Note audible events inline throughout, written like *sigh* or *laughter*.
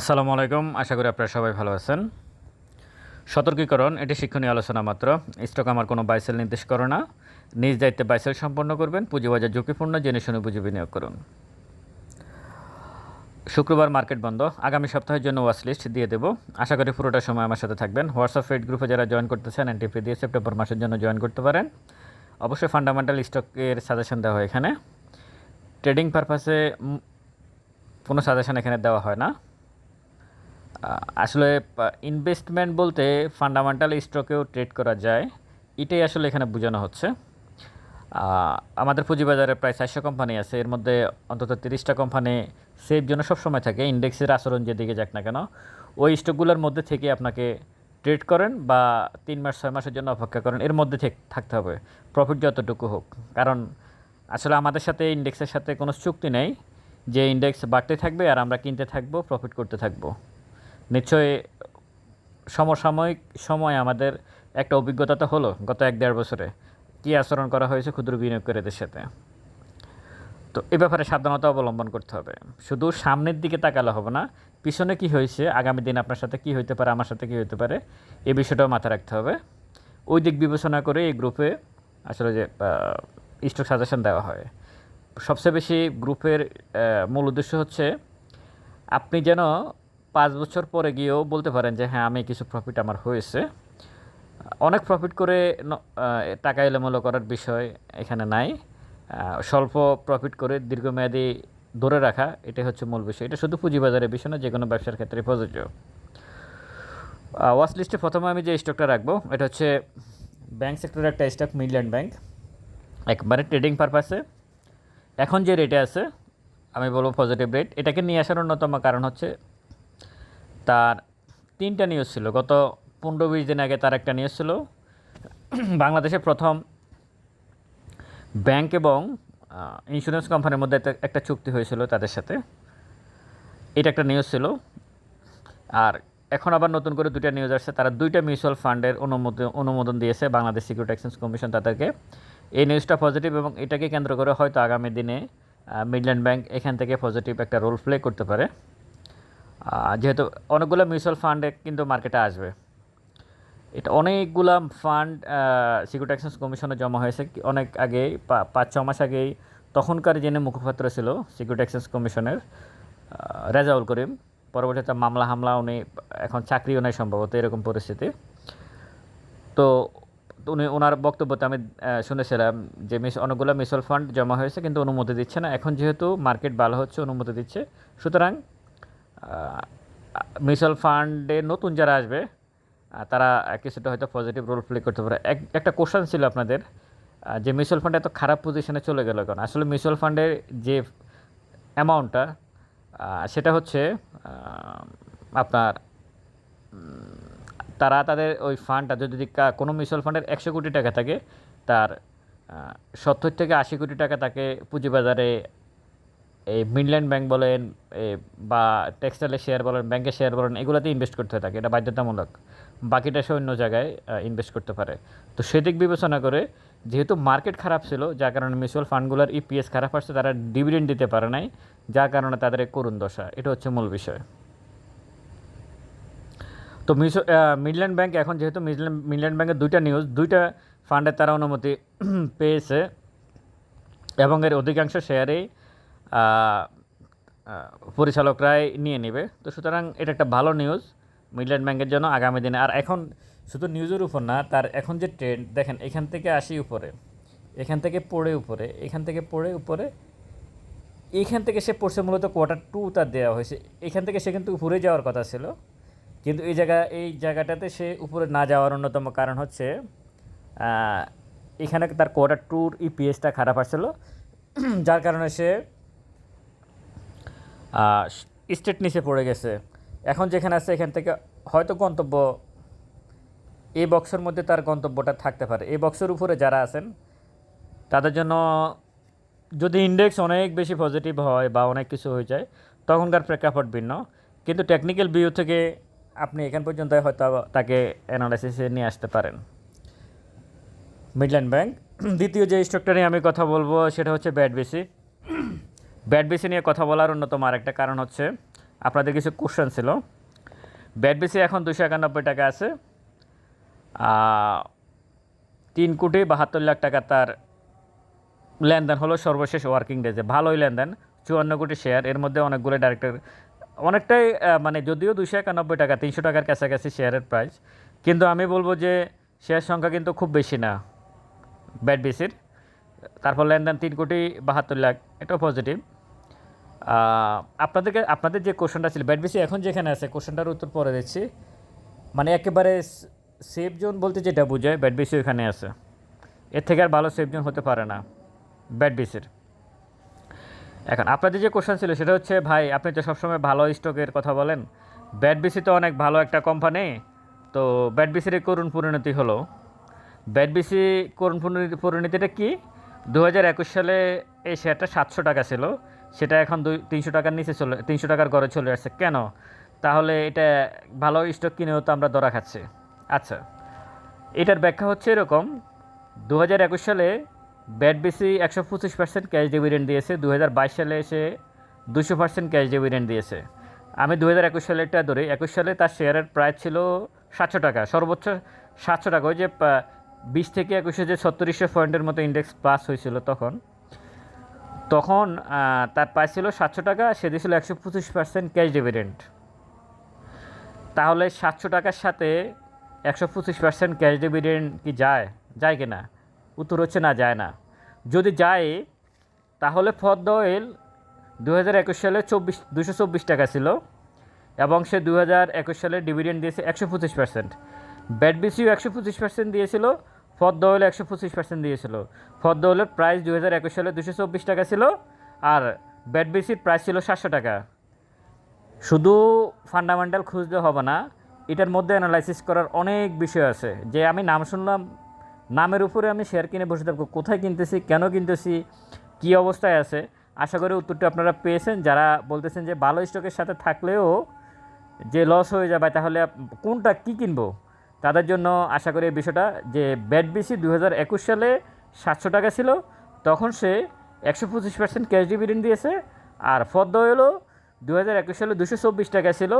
আসসালামু আলাইকুম। আশা করি আপনারা সবাই ভালো আছেন। সতর্কীকরণ, এটি শিক্ষণীয় আলোচনা মাত্র। স্টক আমার কোনো বাইসেল নির্দেশ করে না। নিজ দায়িত্বে বাইসেল সম্পন্ন করবেন, পুঁজিবাজার ঝুঁকিপূর্ণ, জেনে শুনে পুঁজি বিনিয়োগ করুন। শুক্রবার মার্কেট বন্ধ। আগামী সপ্তাহের জন্য ওয়াচ লিস্ট দিয়ে দেবো। আশা করি পুরোটা সময় আমার সাথে থাকবেন। হোয়াটসঅ্যাপ ফেড গ্রুপে যারা জয়েন করতে চান এনটিপি দিয়ে সেপ্টেম্বর মাসের জন্য জয়েন করতে পারেন। অবশ্যই ফান্ডামেন্টাল স্টকের সাজেশন দেওয়া হয় এখানে। ট্রেডিং পারপাসে কোনো সাজেশন এখানে দেওয়া হয় না। আসলে ইনভেস্টমেন্ট বলতে ফান্ডামেন্টাল স্টকেও ট্রেড করা যায়। এটাই আসলে এখানে বোঝানো হচ্ছে। আমাদের পুঁজিবাজারে প্রায় চারশো কোম্পানি আছে। এর মধ্যে অন্তত তিরিশটা কোম্পানি সেফ জন্য সবসময় থাকে। ইন্ডেক্সের আচরণ যেদিকে যাক না কেন, ওই স্টকগুলোর মধ্যে থেকে আপনাকে ট্রেড করেন বা তিন মাস, ছয় মাসের জন্য অপেক্ষা করেন। এর মধ্যে থেক- থাকতে হবে। প্রফিট যতটুকু হোক। কারণ আসলে আমাদের সাথে ইন্ডেক্সের সাথে কোনো চুক্তি নেই যে ইন্ডেক্স বাড়তে থাকবে আর আমরা কিনতে থাকব প্রফিট করতে থাকব। নিশ্চয়ই সমসাময়িক সময় আমাদের একটা অভিজ্ঞতা তো হলো গত এক দেড় বছরে। কী আচরণ করা হয়েছে ক্ষুদ্র বিনিয়োগকারীদের সাথে? তো এ ব্যাপারে সাবধানতা অবলম্বন করতে হবে। শুধু সামনের দিকে তাকালে হবে না, পিছনে কি হয়েছে, আগামী দিন আপনার সাথে কি হইতে পারে, আমার সাথে কি হইতে পারে এই বিষয়টাও মাথায় রাখতে হবে। ওই দিক বিবেচনা করে এই গ্রুপে আসলে যে স্টক সাজেশন দেওয়া হয়। সবচেয়ে বেশি গ্রুপের মূল উদ্দেশ্য হচ্ছে আপনি যেন পাঁচ বছর পরে গিয়েও বলতে পারেন যে হ্যাঁ আমি কিছু প্রফিট আমার হয়েছে। অনেক প্রফিট করে টাকা এলোমেলো করার বিষয় এখানে নাই। স্বল্প প্রফিট করে দীর্ঘমেয়াদী ধরে রাখা, এটাই হচ্ছে মূল বিষয়। এটা শুধু পুঁজিবাজারের বিষয় না যে কোনো ব্যবসার ক্ষেত্রে প্রযোজ্য। ওয়াচ লিস্টে প্রথমে আমি যে স্টকটা রাখব, এটা হচ্ছে ব্যাংক সেক্টরের একটা স্টক মিডল্যান্ড ব্যাংক একবারে ট্রেডিং পারপাসে এখন যে রেটে আছে, আমি বলব পজিটিভ রেট এটাকে নিয়ে আসার অন্যতম কারণ হচ্ছে তার তিনটা নিউজ ছিল। গত পনেরো বিশ দিন আগে তার একটা নিউজ ছিল। বাংলাদেশের প্রথম ব্যাংক এবং ইন্স্যুরেন্স কোম্পানির মধ্যে একটা- চুক্তি হয়েছিল তাদের সাথে। এটা একটা নিউজ ছিল। আর এখন আবার নতুন করে দুইটা নিউজ আসছে। তারা দুইটা মিউচুয়াল ফান্ডের অনুমোদন অনুমোদন দিয়েছে বাংলাদেশ সিকিউরিটি এক্সচেঞ্জ কমিশন তাদেরকে। এই নিউজটা পজিটিভ এবং এটাকে কেন্দ্র করে হয়তো আগামী দিনে মিডল্যান্ড ব্যাংক এখান থেকে পজিটিভ একটা রোল প্লে করতে পারে। যেহেতু অনেকগুলো মিউচুয়াল ফান্ডে কিন্তু মার্কেটে আসবে। এটা অনেকগুলা ফান্ড সিকিউরিটি এক্সচেঞ্জ কমিশনে জমা হয়েছে। অনেক আগেই, পা- পাঁচ ছ মাস আগেই তখনকার যিনি মুখপাত্র ছিল সিকিউরিটি এক্সচেঞ্জ কমিশনের রেজাউল করিম পরবর্তীতে মামলা হামলা, উনি এখন চাকরিও নেই সম্ভবত এরকম পরিস্থিতি। তো উনি ওনার বক্তব্যতে আমি শুনেছিলাম যে মিস অনেকগুলো মিউচুয়াল ফান্ড জমা হয়েছে, কিন্তু অনুমতি দিচ্ছে না। এখন যেহেতু মার্কেট ভালো হচ্ছে, অনুমতি দিচ্ছে। সুতরাং মিউচুয়াল ফান্ডে নতুন যারা আসবে তারা কিছুটা হয়তো পজিটিভ রোল প্লে করতে পারে। এক, একটা কোশ্চেন ছিল আপনাদের যে মিউচুয়াল ফান্ড এত খারাপ পজিশনে চলে গেল কারণ আসলে মিউচুয়াল ফান্ডের যে অ্যামাউন্টটা সেটা হচ্ছে আপনার তারা তাদের ওই ফান্ডটা যদি কোনো মিউচুয়াল ফান্ডের একশো কোটি টাকা থাকে, তার সত্তর থেকে আশি কোটি টাকা তাকে পুঁজিবাজারে এই মিডল্যান্ড ব্যাংক বলেন বা টেক্সটাইলের শেয়ার বলেন, ব্যাংকের শেয়ার বলেন এগুলোতে ইনভেস্ট করতে থাকে। এটা বাধ্যতামূলক। বাকিটা সে অন্য জায়গায় ইনভেস্ট করতে পারে। তো সেদিক বিবেচনা করে যেহেতু মার্কেট খারাপ ছিল, যার কারণে মিউচুয়াল ফান্ডগুলোর ইপিএস খারাপ আসছে, তারা ডিভিডেন্ড দিতে পারে নাই, যার কারণে তাদের করুণ দশা। এটা হচ্ছে মূল বিষয়। তো মিউচু মিডল্যান্ড ব্যাংক এখন যেহেতু মিডল্যান্ড মিডল্যান্ড ব্যাংকের দুইটা নিউজ দুইটা ফান্ডের তারা অনুমতি *clears throat* পেয়েছে এবং এর অধিকাংশ শেয়ারেই পরিচালকরাই নিয়ে নেবে। তো সুতরাং এটা একটা ভালো নিউজ মিডল্যান্ড ব্যাংকের জন্য আগামী দিনে। আর এখন শুধু নিউজের উপর না, তার এখন যে ট্রেন্ড দেখেন, এখান থেকে আসি উপরে, এখান থেকে পড়ে উপরে, এখান থেকে পড়ে উপরে, এখান থেকে সে পড়ছে মূলত কোয়ার্টার টু তার দেওয়া হয়েছে। এখান থেকে সে কিন্তু উপরে যাওয়ার কথা ছিল, কিন্তু এই জায়গা, এই জায়গাটাতে সে উপরে না যাওয়ার অন্যতম কারণ হচ্ছে এখানে তার কোয়ার্টার টুর ইপিএসটা খারাপ আসছিল। যার কারণে সে স্টেট নিচে পড়ে গেছে। এখন যেখানে আছে এখান থেকে হয়তো গন্তব্য এই বক্সের মধ্যে তার গন্তব্যটা থাকতে পারে। এই বক্সের উপরে যারা আছেন, তাদের জন্য যদি ইন্ডেক্স অনেক বেশি পজিটিভ হয় বা অনেক কিছু হয়ে যায়, তখনকার প্রেক্ষাপট ভিন্ন। কিন্তু টেকনিক্যাল ভিউ থেকে আপনি এখান পর্যন্ত হয়তো তাকে অ্যানালাইসিসে নিয়ে আসতে পারেন। মিডল্যান্ড ব্যাংক দ্বিতীয় যে স্টকটা নিয়ে আমি কথা বলব, সেটা হচ্ছে ব্যাট বেসি ব্যাট বেসি নিয়ে কথা বলার অন্যতম আরেকটা কারণ হচ্ছে আপনাদের কিছু কোশ্চেন ছিল। ব্যাট বেশি এখন দুশো একানব্বই টাকা আছে। তিন কোটি বাহাত্তর লাখ টাকা তার লেনদেন হলো সর্বশেষ ওয়ার্কিং ডেজে ভালোই লেনদেন, চুয়ান্ন কোটি শেয়ার এর মধ্যে অনেকগুলো ডাইরেক্টর অনেকটাই মানে যদিও দুশো একানব্বই টাকা, তিনশো টাকার কাছাকাছি শেয়ারের প্রাইস কিন্তু আমি বলব যে শেয়ার সংখ্যা কিন্তু খুব বেশি না ব্যাট বেসির। তারপর লেনদেন তিন কোটি বাহাত্তর লাখ, এটাও পজিটিভ আপনাদেরকে, আপনাদের যে কোশ্চেনটা ছিল ব্যাট বেসি এখন যেখানে আছে কোশ্চেনটার উত্তর পরে দিচ্ছি। মানে একেবারে সেফ জোন বলতে যেটা বোঝায় ব্যাট বেসি ওখানে আছে। এর থেকে আর ভালো সেফ জোন হতে পারে না ব্যাট বেসির এখন, আপনাদের যে কোশ্চেন ছিল, সেটা হচ্ছে, ভাই, আপনি তো সবসময় ভালো স্টকের কথা বলেন। ব্যাট বিসি তো অনেক ভালো একটা কোম্পানি তো ব্যাট বিসির করুণ পরিণতি হলো। ব্যাট বিসি করুণ পরিণতি- পরিণতিটা কি? দু হাজার একুশ সালে এই শেয়ারটা সাতশো টাকা ছিল। সেটা এখন দুই তিনশো টাকার নিচে চলে তিনশো টাকার ঘরে চলে আসছে। কেন? তাহলে এটা ভালো স্টক কিনেও তো আমরা ধরা খাচ্ছি। আচ্ছা এটার ব্যাখ্যা হচ্ছে এরকম। দু হাজার একুশ সালে ব্যাট বেসি একশো পঁচিশ পার্সেন্ট ক্যাশ ডিভিডেন্ড দিয়েছে। দু হাজার বাইশ সালে এসে দুশো পার্সেন্ট ক্যাশ ডিভিডেন্ড দিয়েছে। আমি দু হাজার একুশ সালেরটা ধরি। একুশ সালে তার শেয়ারের প্রাইস ছিল সাতশো টাকা। সর্বোচ্চ সাতশো টাকা। ওই যে বিশ থেকে একুশে যে ছত্রিশশো পয়েন্টের মতো ইন্ডেক্স প্লাস হয়েছিল তখন। তখন তার প্রাইস ছিল সাতশো টাকা, সে দিয়েছিল একশো পঁচিশ পার্সেন্ট ক্যাশ ডিভিডেন্ড তাহলে সাতশো টাকার সাথে একশো পঁচিশ পার্সেন্ট ক্যাশ ডিভিডেন্ড কি যায়? যায় কি না উত্তর হচ্ছে না, যায় না। যদি যায়, তাহলে ফদ্দ অয়েল দু হাজার একুশ সালে চব্বিশ দুশো চব্বিশ টাকা ছিল এবং সে দু হাজার একুশ সালে ডিভিডেন্ড দিয়েছে একশো পঁচিশ পার্সেন্ট ব্যাট বিসিও একশো পঁচিশ পার্সেন্ট দিয়েছিল ফদ্দ অয়েল একশো পঁচিশ পার্সেন্ট দিয়েছিল। ফদ্দ অয়েলের প্রাইস দু হাজার একুশ সালে দুশো চব্বিশ টাকা ছিল আর ব্যাট বিসির প্রাইস ছিল সাতশো টাকা। শুধু ফান্ডামেন্টাল খুঁজতে হবে না, এটার মধ্যে অ্যানালাইসিস করার অনেক বিষয় আছে। যে আমি নাম শুনলাম, নামের উপরে আমি শেয়ার কিনে বসে থাকব, কোথায় কিনতেছি, কেন কিনতেছি, কী অবস্থায় আছে, আশা করি উত্তরটা আপনারা পেয়েছেন। যারা বলতেছেন যে ভালো স্টকের সাথে থাকলেও যে লস হয়ে যাবে, তাহলে কোনটা কি কিনবো? তাদের জন্য আশা করি এই বিষয়টা যে ব্যাট বিসি দু হাজার একুশ সালে সাতশো টাকা ছিল, তখন সে একশো পঁচিশ পার্সেন্ট ক্যাশ ডিভিডেন্ড দিয়েছে। আর ফদ্দ হলো দু হাজার একুশ সালে দুশো চব্বিশ টাকা ছিল,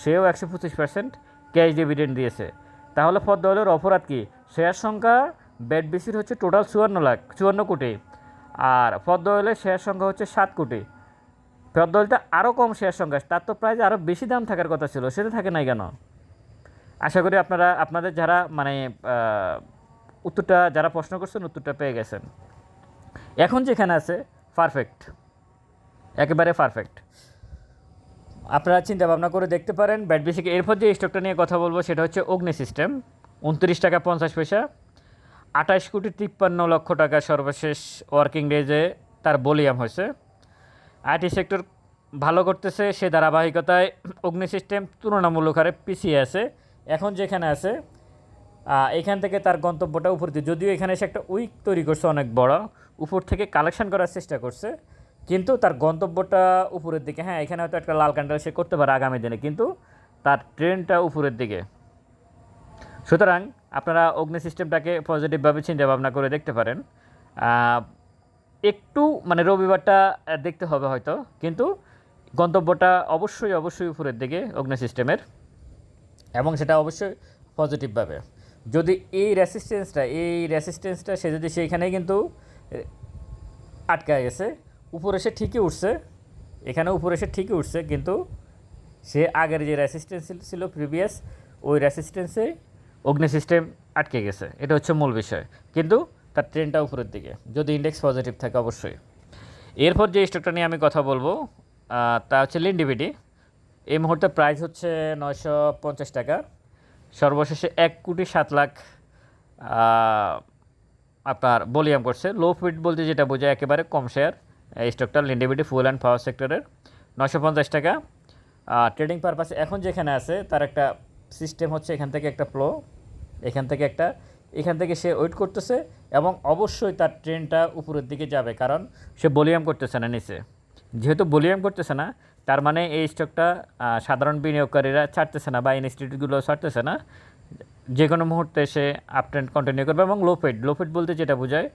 সেও একশো পঁচিশ পার্সেন্ট ক্যাশ ডিভিডেন্ড দিয়েছে। তাহলে ফদ্দ হলের অপরাধ কী? শেয়ার সংখ্যা ব্যাট বিসির হচ্ছে টোটাল চুয়ান্ন লাখ, চুয়ান্ন কোটি। আর ফদ্দ হলের শেয়ার সংখ্যা হচ্ছে সাত কোটি। ফদ্দলটা আরও কম শেয়ার সংখ্যা, তার তো প্রায় আরও বেশি দাম থাকার কথা ছিল, সেটা থাকে নাই কেন? আশা করি আপনারা, আপনাদের যারা মানে উত্তরটা যারা প্রশ্ন করছেন, উত্তরটা পেয়ে গেছেন। এখন যেখানে আছে পারফেক্ট একেবারে পারফেক্ট আপনারা চিন্তা ভাবনা করে দেখতে পারেন ব্যাট বেসিক এরপর যে স্টকটা নিয়ে কথা বলব, সেটা হচ্ছে অগ্নি সিস্টেম উনত্রিশ টাকা পঞ্চাশ পয়সা। আঠাশ কোটি তিপ্পান্ন লক্ষ টাকা সর্বশেষ ওয়ার্কিং ডেজে তার বলিয়াম হয়েছে। আইটি সেক্টর ভালো করতেছে, সে ধারাবাহিকতায় অগ্নি সিস্টেম তুলনামূলক হারে পিছিয়ে আছে। এখন যেখানে আছে এখান থেকে তার গন্তব্যটা উপর দিয়ে। যদিও এখানে এসে একটা উইক তৈরি করছে অনেক বড়, উপর থেকে কালেকশন করার চেষ্টা করছে, কিন্তু তার গন্তব্যটা উপরের দিকে হ্যাঁ এখানে হয়তো একটা লাল ক্যান্ডেল সে করতে পারে আগামী দিনে, কিন্তু তার ট্রেনটা উপরের দিকে। সুতরাং আপনারা অগ্নি সিস্টেমটাকে পজিটিভভাবে চিন্তা ভাবনা করে দেখতে পারেন। একটু মানে রবিবারটা দেখতে হবে হয়তো, কিন্তু গন্তব্যটা অবশ্যই অবশ্যই উপরের দিকে অগ্নি সিস্টেমের। এবং সেটা অবশ্যই পজিটিভভাবে যদি এই রেসিস্টেন্সটা এই রেসিস্টেন্সটা সে যদি সেইখানেই কিন্তু এ, আটকায় গেছে উপরে সে ঠিকই উঠছে এখানে উপরে সে ঠিকই উঠছে কিন্তু সে আগের যে রেসিস্টেন্স ছিল প্রিভিয়াস ওই রেসিস্টেন্সে অগ্নি সিস্টেম আটকে গেছে। এটা হচ্ছে মূল বিষয়। কিন্তু তার ট্রেনটা উপরের দিকে। যদি ইন্ডেক্স পজিটিভ থাকে অবশ্যই। এরপর যে স্টকটা নিয়ে আমি কথা বলব তা হচ্ছে লিন্ডিভিডি এই মুহূর্তে প্রাইস হচ্ছে নয়শো পঞ্চাশ টাকা। সর্বশেষে এক কোটি সাত লাখ আপনার বলিয়াম করছে। লো ফিট বলতে যেটা বোঝায় একেবারে কম শেয়ার এই স্টকটা লিন্ডিভিডি ফুল অ্যান্ড পাওয়ার সেক্টরের নশো পঞ্চাশ টাকা। ট্রেডিং পারপাসে এখন যেখানে আছে, তার একটা সিস্টেম হচ্ছে এখান থেকে একটা ফ্লো এখান থেকে একটা, এখান থেকে সে ওয়েট করতেছে এবং অবশ্যই তার ট্রেনটা উপরের দিকে যাবে, কারণ সে বলিয়াম করতেছে না, নিচে। যেহেতু বলিয়াম করতেছে না তার মানে এই স্টকটা সাধারণ বিনিয়োগকারীরা ছাড়তেছে না বা ইনস্টিটিউটগুলো ছাড়তেছে না। যে কোনো মুহূর্তে সে আপ ট্রেন্ড কন্টিনিউ করবে এবং লোফেড ফিট লো ফিট বলতে যেটা বোঝায়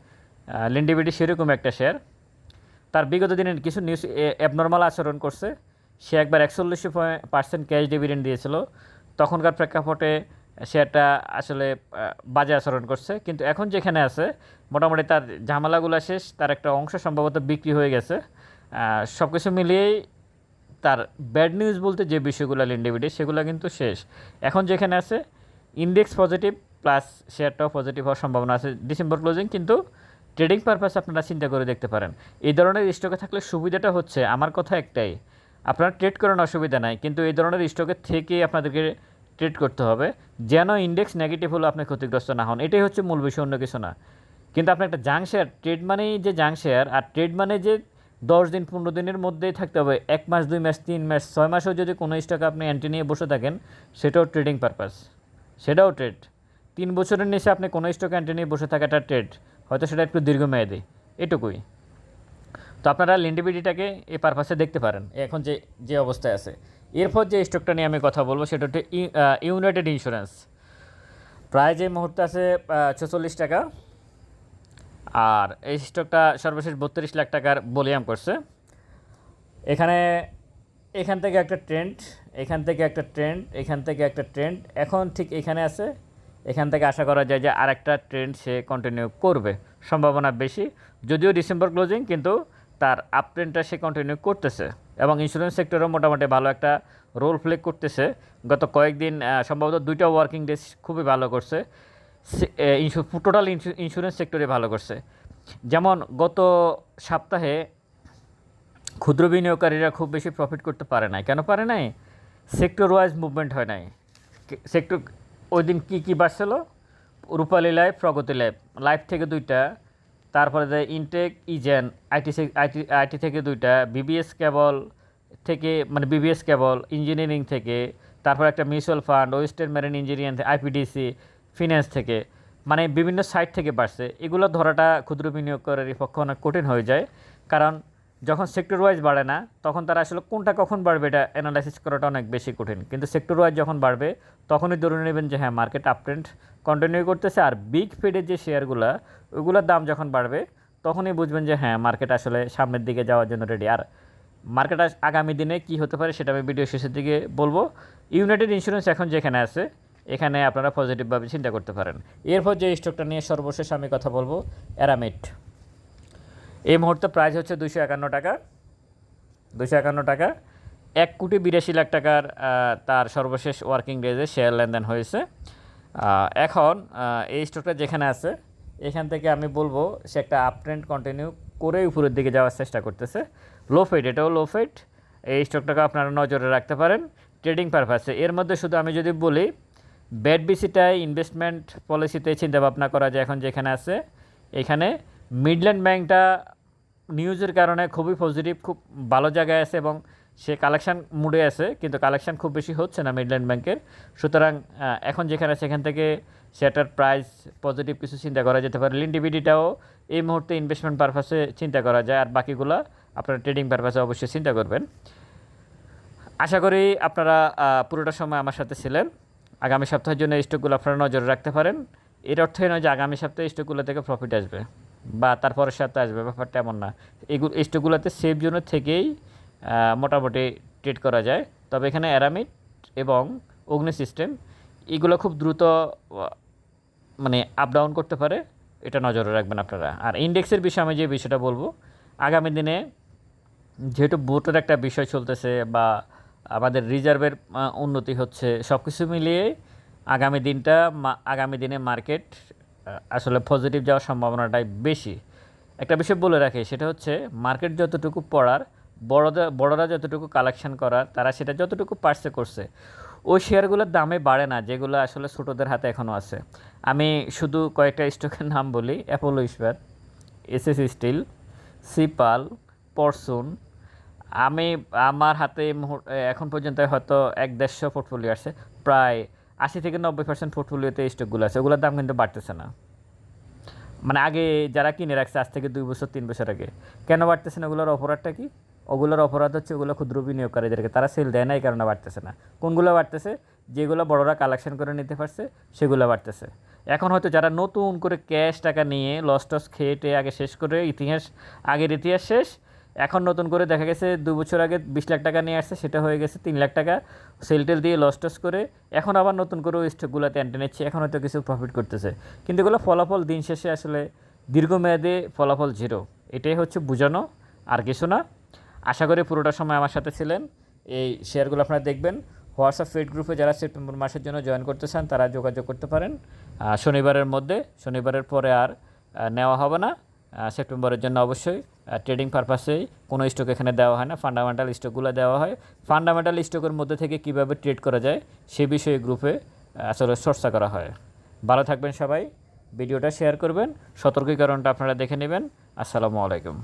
লিন্ডিবিডি সেরকম একটা শেয়ার তার বিগত দিনের কিছু নিউজ অ্যাবনর্মাল আচরণ করছে। সে একবার একচল্লিশ পার্সেন্ট ক্যাশ ডিভিডেন্ড দিয়েছিল। তখনকার প্রেক্ষাপটে শেয়ারটা আসলে বাজে আচরণ করছে। কিন্তু এখন যেখানে আছে, মোটামুটি তার ঝামেলাগুলো শেষ। তার একটা অংশ সম্ভবত বিক্রি হয়ে গেছে। সব কিছু মিলিয়েই তার ব্যাড নিউজ বলতে যে বিষয়গুলো লিন্ডিভিডি সেগুলো কিন্তু শেষ। এখন যেখানে আছে ইন্ডেক্স পজিটিভ প্লাস শেয়ারটাও পজিটিভ হওয়ার সম্ভাবনা আছে ডিসেম্বর ক্লোজিং কিন্তু ট্রেডিং পারপাস আপনারা চিন্তা করে দেখতে পারেন। এই ধরনের স্টকে থাকলে সুবিধাটা হচ্ছে, আমার কথা একটাই, আপনারা ট্রেড করেন অসুবিধা নাই, কিন্তু এই ধরনের স্টকে থেকে আপনাদেরকে ট্রেড করতে হবে, যেন ইন্ডেক্স নেগেটিভ হলো আপনি ক্ষতিগ্রস্ত না হন। এটাই হচ্ছে মূল বিষয়, অন্য কিছু না। কিন্তু আপনি একটা জাং শেয়ার ট্রেড মানেই যে জাং শেয়ার আর ট্রেড মানে যে দশ দিন, পনেরো দিনের মধ্যেই থাকতে হবে। এক মাস, দুই মাস, তিন মাস, ছয় মাসেও যদি কোনো স্টকে আপনি অ্যান্টি নিয়ে বসে থাকেন, সেটাও ট্রেডিং পারপাস সেটাও ট্রেড তিন বছরের নিচে আপনি কোনো স্টক অ্যান্টি নিয়ে বসে থাকাটা ট্রেড হয়তো সেটা একটু দীর্ঘমেয়াদী। এটুকুই। তো আপনারা লিন্ডিবিডিটাকে এই পারপাসে দেখতে পারেন। এখন যে যে অবস্থায় আছে। এরপর যে স্টকটা নিয়ে আমি কথা বলব, সেটা হচ্ছে ইউনাইটেড ইন্স্যুরেন্স প্রায় যে মুহূর্তে আছে ছেচল্লিশ টাকা। আর এই স্টকটা সর্বশেষ বত্রিশ লাখ টাকার বলিয়াম করছে। এখানে এখান থেকে একটা ট্রেন্ড, এখান থেকে একটা ট্রেন্ড, এখান থেকে একটা ট্রেন্ড। এখন ঠিক এখানে আছে। এখান থেকে আশা করা যায় যে আরেকটা ট্রেন্ড সে কন্টিনিউ করবে, সম্ভাবনা বেশি। যদিও ডিসেম্বর ক্লোজিং কিন্তু তার আপ ট্রেন্ডটা সে কন্টিনিউ করতেছে এবং ইন্স্যুরেন্স সেক্টরও মোটামুটি ভালো একটা রোল প্লে করতেছে। গত কয়েকদিন সম্ভবত দুইটা ওয়ার্কিং ডেজ খুবই ভালো করছে। টোটাল ইন্স্যুরেন্স সেক্টরে ভালো করছে। যেমন গত সপ্তাহে ক্ষুদ্র বিনিয়োগকারীরা খুব বেশি প্রফিট করতে পারে নাই। কেন পারে নাই? সেক্টর ওয়াইজ মুভমেন্ট হয় নাই। সেক্টর ওই দিন কী কী বাড়ছিল? Rupali life, Pragati life. Life থেকে দুইটা, তারপরে যে ইনটেক, ইজেন আইটি আইটি আইটি থেকে দুইটা, বিবিএস কেবল থেকে মানে বিবিএস কেবল, ইঞ্জিনিয়ারিং থেকে, তারপর একটা mutual fund, western marine engineering, IPDC finance থেকে মানে বিভিন্ন সাইট থেকে বাড়ছে। এগুলো ধরাটা ক্ষুদ্র বিনিয়োগকারীর পক্ষে অনেক কঠিন হয়ে যায়। কারণ যখন সেক্টর ওয়াইজ বাড়ে না, তখন তারা আসলে কোনটা কখন বাড়বে এটা অ্যানালাইসিস করাটা অনেক বেশি কঠিন। কিন্তু সেক্টর ওয়াইজ যখন বাড়বে, তখনই ধরে নেবেন যে হ্যাঁ মার্কেট আপট্রেন্ড কন্টিনিউ করতেছে। আর বিগ ফিডের যে শেয়ারগুলো ওগুলোর দাম যখন বাড়বে, তখনই বুঝবেন যে হ্যাঁ মার্কেট আসলে সামনের দিকে যাওয়ার জন্য রেডি আর মার্কেট আগামী দিনে কি হতে পারে সেটা আমি ভিডিও শেষের দিকে বলব। ইউনাইটেড ইন্স্যুরেন্স এখন যেখানে আছে এখানে আপনারা পজিটিভভাবে চিন্তা করতে পারেন। এরপর যে স্টকটা নিয়ে সর্বশেষ আমি কথা বলব অ্যারামিট এই মুহূর্তে প্রাইস হচ্ছে দুশো একান্ন টাকা। দুশো একান্ন টাকা। এক কোটি বিরাশি লাখ টাকার তার সর্বশেষ ওয়ার্কিং ডেজে শেয়ার লেনদেন হয়েছে। এখন এই স্টকটা যেখানে আছে, এখান থেকে আমি বলব, সে একটা আপ ট্রেন্ড কন্টিনিউ করে উপরের দিকে যাওয়ার চেষ্টা করতেছে। লো ফেট এটাও লো ফেট এই স্টকটাকে আপনারা নজরে রাখতে পারেন। ট্রেডিং পারপাসে এর মধ্যে শুধু আমি যদি বলি ব্যাড বিসিটায় ইনভেস্টমেন্ট পলিসিতে চিন্তাভাবনা করা যায় এখন যেখানে আছে। এখানে মিডল্যান্ড ব্যাংকটা নিউজের কারণে খুবই পজিটিভ খুব ভালো জায়গায় আছে এবং সে কালেকশন মুডে আছে, কিন্তু কালেকশন খুব বেশি হচ্ছে না মিডল্যান্ড ব্যাংকের সুতরাং এখন যেখানে সেখান থেকে সেটার প্রাইস পজিটিভ কিছু চিন্তা করা যেতে পারে। লিন্ডিভিডিটাও এই মুহূর্তে ইনভেস্টমেন্ট পারপাসে চিন্তা করা যায়, আর বাকিগুলো আপনারা ট্রেডিং পারপাসে অবশ্যই চিন্তা করবেন। আশা করি আপনারা পুরোটা সময় আমার সাথে ছিলেন। আগামী সপ্তাহের জন্য স্টকগুলো আপনারা নজরে রাখতে পারেন। এর অর্থই নয় যে আগামী সপ্তাহে স্টকগুলো থেকে প্রফিট আসবে বা তারপরের সপ্তাহে আসবে, ব্যাপারটা এমন না। এগুলো স্টকগুলোতে সেফ জোনের থেকেই মোটামুটি ট্রেড করা যায়। তবে এখানে অ্যারামিড এবং অগ্নি সিস্টেম এগুলো খুব দ্রুত মানে আপ ডাউন করতে পারে। এটা নজরে রাখবেন আপনারা। আর ইন্ডেক্সের বিষয়ে আমি যে বিষয়টা বলব, আগামী দিনে যেহেতু ভোটের একটা বিষয় চলতেছে বা আমাদের রিজার্ভের উন্নতি হচ্ছে। সব কিছু মিলিয়ে আগামী দিনটা আগামী দিনে মার্কেট আসলে পজিটিভ যাওয়ার সম্ভাবনাটাই বেশি। একটা বিষয় বলে রাখি, সেটা হচ্ছে মার্কেট যতটুকু পড়ার বড়রা বড়রা যতটুকু কালেকশন করার, তারা সেটা যতটুকু পার্সে করছে, ওই শেয়ারগুলোর দামে বাড়ে না, যেগুলো আসলে ছোটোদের হাতে এখনও আছে। আমি শুধু কয়েকটা স্টকের নাম বলি অ্যাপোলো ইস্পার এসএস স্টিল সিপাল পরসুন আমি, আমার হাতে এখন পর্যন্ত হয়তো এক দেড়শো পোর্টফোলিও আছে। প্রায় আশি থেকে নব্বই পার্সেন্ট পোর্টফোলিওতে স্টকগুলো আছে। ওগুলোর দাম কিন্তু বাড়তেছে না। মানে আগে যারা কিনে রাখছে, আজ থেকে দুই বছর, তিন বছর আগে, কেন বাড়তেছে না? ওগুলোর অপরাধটা কি? ওগুলোর অপরাধ হচ্ছে ওগুলো ক্ষুদ্র বিনিয়োগকারীদেরকে তারা সেল দেয় না, এই কারণে বাড়তেছে না। কোনগুলো বাড়তেছে? যেগুলো বড়রা কালেকশন করে নিতে পারছে, সেগুলো বাড়তেছে। এখন হয়তো যারা নতুন করে ক্যাশ টাকা নিয়ে লস টস খেয়ে আগে শেষ করে ইতিহাস, আগের ইতিহাস শেষ এখন নতুন করে দেখা গেছে দু বছর আগে বিশ লাখ টাকা নিয়ে আসছে, সেটা হয়ে গেছে তিন লাখ টাকা। সেল টেল দিয়ে লস টস করে এখন আবার নতুন করে ওই স্টকগুলোতে এন্টে নিচ্ছে, এখন হয়তো কিছু প্রফিট করতেছে। কিন্তু এগুলো ফলাফল দিন শেষে আসলে দীর্ঘমেয়াদে ফলাফল জিরো এটাই হচ্ছে বোঝানো, আর কিছু না। আশা করি পুরোটা সময় আমার সাথে ছিলেন। এই শেয়ারগুলো আপনারা দেখবেন। হোয়াটসঅ্যাপ ফেড গ্রুপে যারা সেপ্টেম্বর মাসের জন্য জয়েন করতে চান, তারা যোগাযোগ করতে পারেন। শনিবারের মধ্যে, শনিবারের পরে আর নেওয়া হবে না। সেপ্টেম্বরের জন্য অবশ্যই। ট্রেডিং পারপাসেই কোনো স্টক এখানে দেওয়া হয় না ফান্ডামেন্টাল স্টকগুলো দেওয়া হয়। ফান্ডামেন্টাল স্টকের মধ্যে থেকে কীভাবে ট্রেড করা যায় সে বিষয়ে গ্রুপে আসলে চর্চা করা হয়। ভালো থাকবেন সবাই, ভিডিওটা শেয়ার করবেন, সতর্কীকরণটা আপনারা দেখে নেবেন। আসসালামু আলাইকুম।